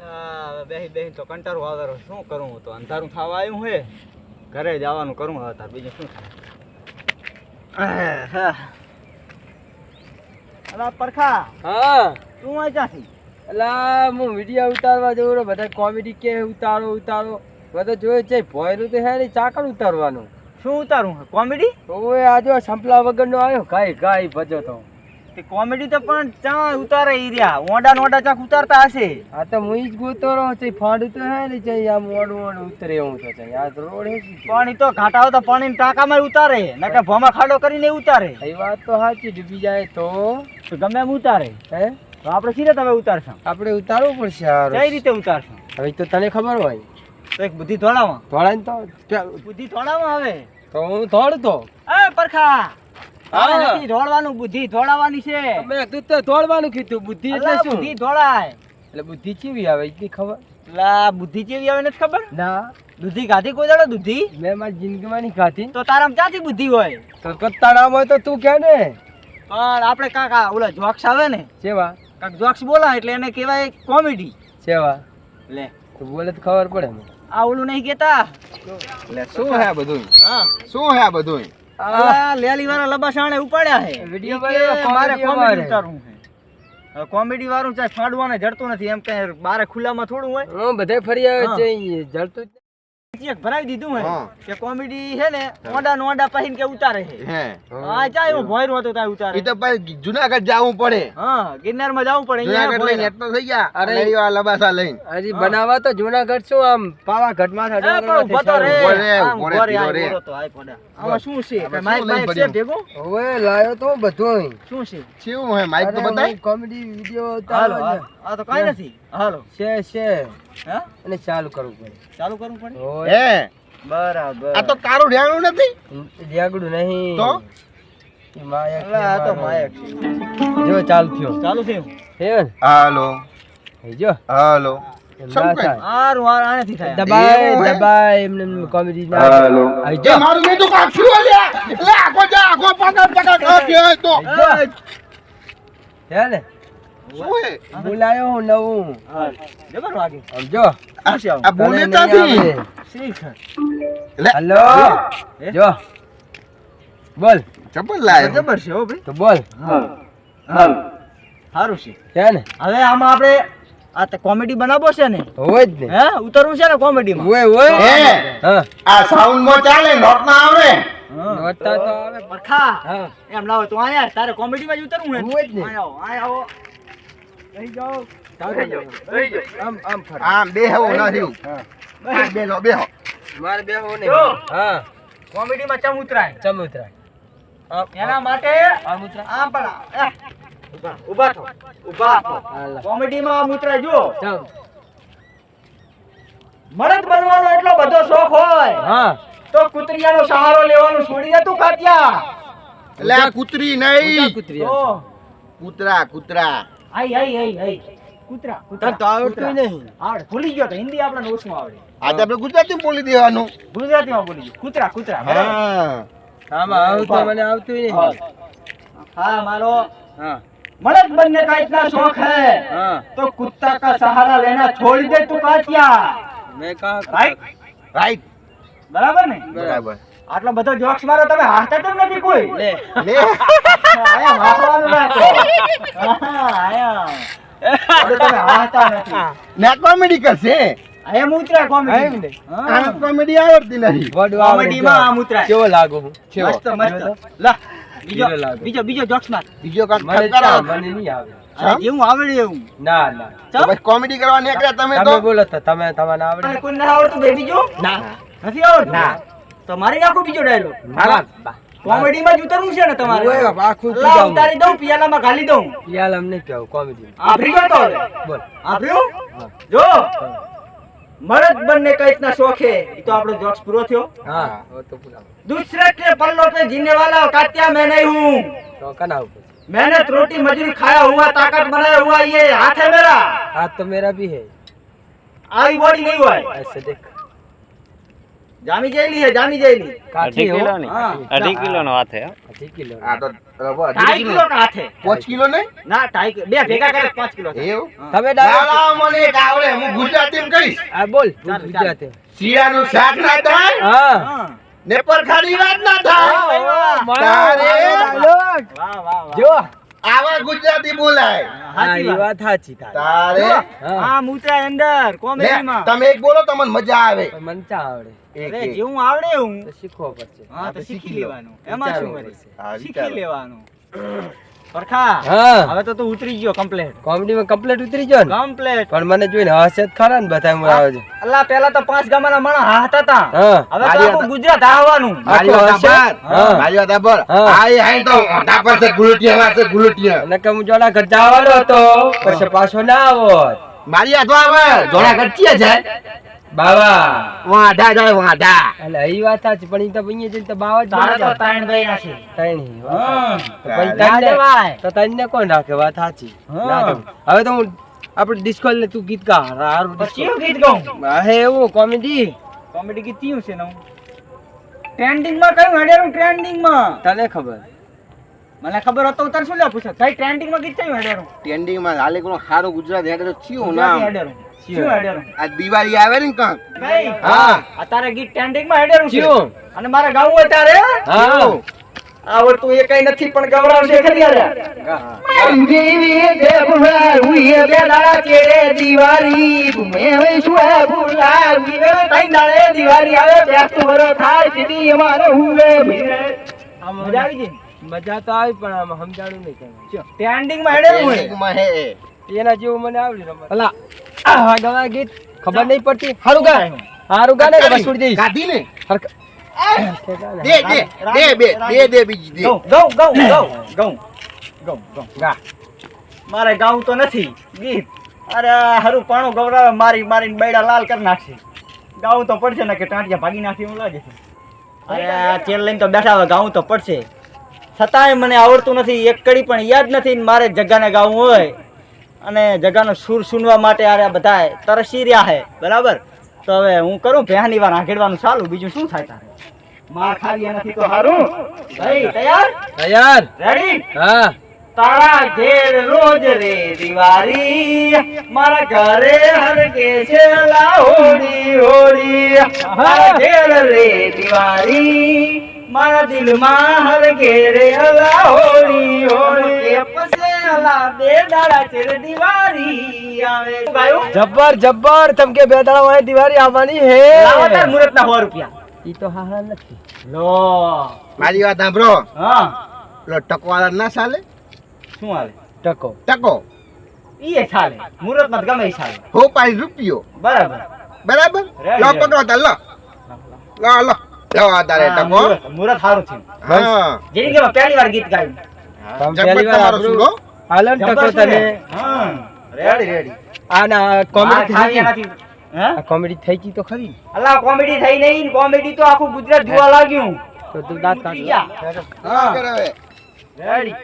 બેહી બેહી તો કંટારો આવે શું કરું તો? અંધારું થવા આવ્યું હે. ઘરે જવાનું કરું હવે તાર બીજું શું અલા પરખા હા. તું આ ક્યાંથી? અલા હું વીડિયો ઉતારવા જવું રહ્યો બધા કોમેડી કે ઉતારો ઉતારો. બધા જોયે છે ભોયનું તો હે ચાકણ ઉતારવાનું. શું ઉતારું કોમેડી? ઓએ આજે સંપલા વગરનો આવ્યો ગાય ગાય ભજો તો તે કોમેડી તો પણ ચા ઉતારે ઈ રહ્યા. ઓડા નોડા ચાક ઉતારતા હશે. આ તો હું જ ગોતો રહો છે ફાડ તો હે ને છે આ મોડ મોડ ઉતરે હું તો છે. આ રોડ હે પાણી તો ઘાટા તો પાણી ટાંકામાં ઉતારે. નકે ભોમાં ખાડો કરીને ઉતારે. એ વાત તો સાચી ડૂબી જાય તો. ગમે એમ ઉતારે. હે? તો આપણે સીધા તમે ઉતારશો? આપણે ઉતારવું પડશે કઈ રીતે ઉતારશો? હવે તો તને ખબર હોય. તો એક બુદ્ધિ ધોળામાં. ધોળાને તો બુદ્ધિ ધોળામાં આવે તો હું ધોળ તો એ પરખા. નથી ધોળવાનું બુદ્ધિ ધોળાવાની છે. મેં તું તો ધોળવાનું કીધું બુદ્ધિ એટલે શું? બુદ્ધિ ધોળાય. એટલે બુદ્ધિ કેવી આવે એ ખબર? લા બુદ્ધિ કેવી આવે નથી ખબર? ના. દૂધી ખાધી? કોઈ દાડો દૂધી? મેં મારી જિંદગીમાં નહીં ખાધી. તો તારામાં ક્યાંથી બુદ્ધિ હોય? તો કત્તા હોય તો તું કે ને પણ આપણે કાકા ઓલા જોક્સ આવે ને સેવા. કાક જોક્સ બોલા એટલે એને કહેવાય કોમેડી. સેવા. લે. તો બોલે તો ખબર પડે આ ઓલું નહીં કેતા શું હે બધું હા. શું હે બધું લેલી વાળા લબાસાણે ઉપાડ્યા છે. વિડિયો મારે કોમેડી. ઉતારવું છે. કોમેડી વાળું ચાય ફાડવાને જડતું નથી એમ કે બારે ખુલ્લામાં થોડું હોય. હું બધે ફરી આવે છે ઈ એક ભરાવી દીધું હે. કે કોમેડી છે ને ઓંડા નો પહીન કે ઉતારે હે. હા. ચા એવો ભોયરો હતો તાય ઉતારે? ઈ તો ભાઈ જુનાગઢ જાવું પડે. હા ગિરનારમાં જાવું પડે અહીંયા જુનાગઢ લઈને એટલો થઈ ગયા. અરે. ઈ આ લબાસા લઈને. હજી બનાવા તો જુનાગઢ શું આમ પાવાગઢમાં પણ ઊભો તો રે. ઊભો રે, રે, તો, આય પડ્યા. આમાં શું છે? કે માઈક માઈક છે ભેગો? ભેગું લાયો તો બધું શું છે? શું હે માઈક તો બતાય. કોમેડી વીડિયો હાલો આ આ તો કાઈ નથી. હાલો. છે છે. હા? અને ચાલુ કરવું પડે. ચાલુ કરવું પડે? હે? બરાબર. આ તો કારું ઢેણું નથી? જાગડું નહીં. તો? માયક એટલે આ તો માયક છે. જો ચાલુ થયો. ચાલુ થયો? હે હાલો. હે જો. હાલો. દબાય દબાય એમને કોમેડી ના હાલો. જો. મારું મીઠું કાપ્યું લ્યા લે આખો જા આખો પકડ પકડ કાપ્યો તો. હે ને? બોલાયો હું નવું. જબર વાગે. આ શું છે આવું? આ બોલે આવડે. શીખ હલો. જો. બોલ. ચપ્પલ લાય. જબર છે હો ભાઈ. તો બોલ. હા સારું છે. હે ને? હવે આમાં આપણે આ તો કોમેડી બનાવો છે ને? હોય જ ને. હે? ઉતરવું છે ને કોમેડીમાં? ઓય ઓય હે. આ સાઉન્ડમાં ચાલે નોટ ના આવે નોટ તો આવે. પરખા. એમ લાવો તો આયા તારે કોમેડીમાં જ ઉતરવું હે. હોય જ ને. આયા આવો આવો. અહીં જાઓ. આમ આમ આમ બેહવું નથી. બેહો બેહો. મારે બેહો ને જો. હા. કોમેડીમાં ચમ ઉતરાય ચમ ઉતરાય એના માટે આમ ઉતરા આમ પડા. ઊભા થો ઊભા. કોમેડીમાં આમ ઉતરાય જો ચમ. મરદ બનવાનો એટલો બધો શોખ હોય. હા. તો કુતરિયાનો સહારો લેવાનું છોડી દે તું કાત્યા. એટલે આ કુતરી નહીં. કૂતરા કૂતરા. આઈ આઈ આઈ આઈ કૂતરા તને તો આવડતું કૂતરા. નહીં આવડે ભૂલી ગયો તો હિન્દી આપણે ઓછું આવડે આજે આપણે ગુજરાતી બોલી દેવાનું ગુજરાતીમાં બોલી ગયો કૂતરા કૂતરા બરાબર? હા આમાં આવતું મને આવતું હા. નહીં હા મારો હા मर्द बनने का इतना शौक है હા तो कुत्ता का सहारा लेना छोड़ दे तू कातिया મેં કહા રાઈટ રાઈટ બરાબર ને બરાબર આટલો બધો જોક્સ મારો તમે હાથે કેમ નથી કોઈ. લે. લે. આયા હાથવાનું રાખો આયા તમે હાથા નથી. ના કોમેડી કરશે. આયા મુત્રા કોમેડી? આને કોમેડી આવડતી નથી. કોમેડી માં આ ઉતરાય. કેવો લાગો હું? મસ્ત મસ્ત. લા બીજો બીજો બીજો જોક્સ માર. બીજો કાક મને નહીં આવે. આ આવડે એવું. ના ના. તો કોમેડી કરવા નીકળ્યા તમે તમે બોલો તો તમે તમારે આવડે? તને કોઈ ના આવડતું બેબી જો ના. નથી આવડતું? ના. તમારે રાખો બીજો ડાયલોગ કોમેડી માં જ ઉતરવું છે ને તમારે? ઉતારી દઉં પિયાલા માં ગાલી દઉં પિયાલા નહીં કહું કોમેડી આફરી ગયો તો બોલ. જો. મરદ બંને કઈ રીતના શોખ. હે તો આપણો જોક્સ પૂરો થયો. હા કે પલ્લો પે જીને વાલા કાત્યા મે નહીં હું. તો કના ઉપર मेहनत रोटी मजूरी खाया हुआ ताकत बनाया हुआ ये हाथ है मेरा हाथ तो मेरा भी है आई बॉडी नहीं हुआ જામી જયેલી હે જામી જયેલી કાઠી કિલો ની હા. અઢી કિલો નો હાથ હે. હો. કિલો. આ તો રબર ઢાઈ કિલો. ના હાથે. 5 કિલો ને ના ઢાઈ બે ભેગા કરે 5 કિલો. એવું? તમે ડાળા મને એક હું ગુજરાતી માં કહીશ. આ બોલ ગુજરાતી ગુજરાતી શિયાળનું શાક ના થાય? હા. ને પરખાની વાત ના થાય. વાહ વાહ વાહ. જો. આવા ગુજરાતી બોલાય. સાચી વાત. સાચી તારે. હા. મૂત્રા અંદર કોમેડીમાં. તમે એક બોલો તમને મજા આવે. પણ આવડે. અરે જેવું આવડે હું. તો શીખવો પડશે. હા તો શીખી લેવાનું. એમાં શું કરે? શીખી લેવાનું. પરખા હા. હવે તો તું ઉતરી ગયો કમ્પ્લેટ કોમેડીમાં કમ્પ્લીટ ઉતરી ગયો ને? કમ્પ્લેટ પણ મને જોઈને હસે જ ખરા ને બધા હું આવે છે. અલ્લા પેલા તો પાંચ ગામના માણસ હાથ હતા. હવે તો આખું ગુજરાત આવવાનું મારી વાત હા. મારી વાત હાઈ તો મોઢા પર છે ગુલટિયા છે ગુલટિયા. અને હું જોડા ઘર જવાનો હતો પછી પાછો ના આવો મારી હાથો આવે. જોડા ઘટકીએ જાય? બાવા. વાંઢા જાય વાંઢા એટલે એ વાત સાચી પણ ઈ તો અહીંયા જઈને તો બાવા જ તારે તો તાણ ભાઈ નાખી ત્રણેય. હા. તો પછી ના તને- દેવાય. તો તને કોણ રાખે? વાત સાચી. હા. હવે તો હું આપણે ડિસ્કોલ ને તું ગીત ગા હારું પછી ગીત ગાઉં? હે એવું કોમેડી કોમેડી ગીત કયું છે નવું? ટ્રેન્ડિંગમાં કયું હેડેરું ટ્રેન્ડિંગમાં? તને ખબર. મને ખબર હતો તાર શું લે પૂછે કઈ ટ્રેન્ડિંગમાં ગીત કયું હેડેરું ટ્રેન્ડિંગમાં હાલે કોનો સારો ગુજરાત હેડે થયું નામ. હેડેરું શું હેડેરું આ દિવાળી આવે ને કાંક. હા. અત્યારે ગીત ટ્રેન્ડિંગમાં હેડેરું છે. અને મારે ગાવું હોય તારે હા. આવડતું એ કઈ નથી પણ ગવરાવશે ખરી યાર. આમ મજા આવી ગઈ મજા તો આવી પણ આમ સમજાણું નહીં કઈ ટ્રેન્ડિંગમાં હેડે હું હે. એના જેવું મને આવડી રમત. અલા. આ ગવા ગીત ખબર નહીં પડતી. હારું ગા. હારું ગા ને બસ છોડી દઈશ ગાધી ને. દે દે દે બે દે દે બીજી દે. ગઉં ગઉં ગઉં ગઉં ગઉં ગઉં ગા મારે ગાવું તો નથી. ગીત. અરે હારું પાણું ગવરાવે મારી મારીને બૈડા લાલ કરી નાખશે. ગાવું તો પડશે ને કે ટાંટિયા ભાગી નાખી એવું લાગે છે. અરે ચેલ ચેર લઈને તો બેઠા ગાવું તો પડશે. છતાંય મને આવડતું નથી એક કડી પણ યાદ નથી ને મારે જગાને ગાવું હોય. અને જગાનો સુર સુનવા માટે આરે બધા તરસી રહ્યા છે બરાબર? તો હવે હું કરું ભેહાની વાર આંખેડવાનું ચાલુ બીજું શું થાય તારે? માર ખાવી નથી તો સારું ભાઈ તૈયાર? તૈયાર. રેડી હા. તારા ઘેર રોજ રે દિવાળી મારા ઘરે હરકે છે લા હોળી હોળી મારા ઘેર રે દિવાળી મારા દિલમાં હરકે રે અલા હોળી. હોળી પસે અલા બે દાડા ચેર દિવાળી આવે. જબ્બર જબ્બર તમ બે દાડા વાળી દિવાળી આવવાની હે. લાવો તાર મુરત ના સો રૂપિયા. ઈ તો હા હા નથી. લો. મારી વાત સાંભળો. હા. પેલો ટકવાળા ના ચાલે? શું હાલે? ટકો. ટકો. ઈ ચાલે. મુરતમાં ગમે ચાલે. હો પાઈ રૂપિયો. બરાબર. બરાબર? લો પકડો લો. લો લો. આ તારે ટકો. મુરત સારું છે હા. જિંદગીમાં પહેલી વાર ગીત ગાયું. તમ પહેલી વાર તમારો આપણું સુરો હાલો ટકો તને હા. રેડી રેડી આ ના કોમેડી થઈ ગઈ. હે? કોમેડી થઈ ગઈ તો ખરી. અલા કોમેડી થઈ નહીં. કોમેડી તો આખું ગુજરાત જોવા લાગ્યું. તો તું દાંત કાઢ હા. કરે રેડી